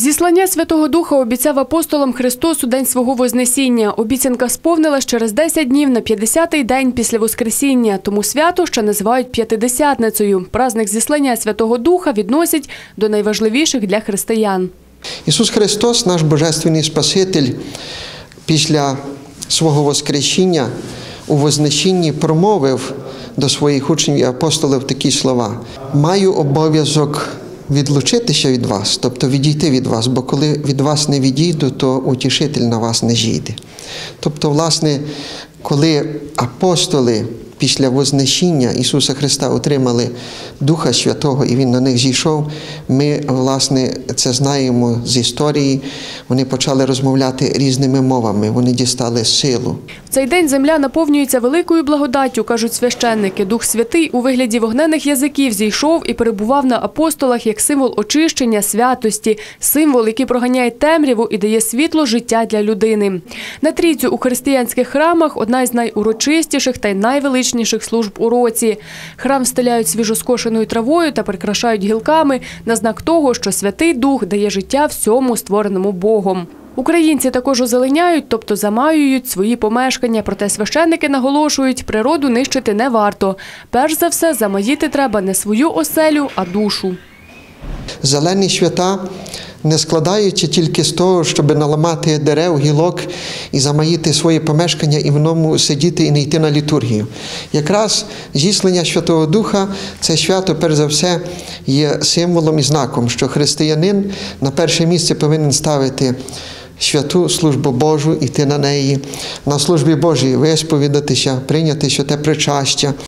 Зіслання Святого Духа обіцяв апостолам Христос у день свого Вознесіння. Обіцянка сповнилась через 10 днів на 50-й день після Воскресіння. Тому свято ще називають П'ятидесятницею. Празник зіслання Святого Духа відносять до найважливіших для християн. Ісус Христос, наш Божественний Спаситель, після свого Воскресіння у Вознесінні промовив до своїх учнів і апостолів такі слова: Маю обов'язок відлучитися від вас, тобто відійти від вас, бо коли від вас не відійду, то утішитель на вас не зійде. Тобто, власне, коли апостоли після Вознесіння Ісуса Христа отримали Духа Святого і Він на них зійшов, ми, власне, це знаємо з історії. Вони почали розмовляти різними мовами, вони дістали силу. В цей день земля наповнюється великою благодаттю, кажуть священники. Дух Святий у вигляді вогнених язиків зійшов і перебував на апостолах як символ очищення, святості, символ, який проганяє темряву і дає світло життя для людини. На трійцю у християнських храмах одна із найурочистіших та й найвеличніших служб у році. Храм стеляють свіжоскошеною травою та прикрашають гілками на знак того, що Святий Дух дає життя всьому створеному Богом. Українці також озеленяють, тобто замаюють свої помешкання. Проте священники наголошують, природу нищити не варто. Перш за все, замаїти треба не свою оселю, а душу. Зелені свята не складаються тільки з того, щоб наламати дерев, гілок і замаїти своє помешкання і в ньому сидіти і не йти на літургію. Якраз зіслення Святого Духа це свято, перш за все, є символом і знаком, що християнин на перше місце повинен ставити. Святу службу Божу, йти на неї, на службі Божій висповідатися, прийняти святе причастя.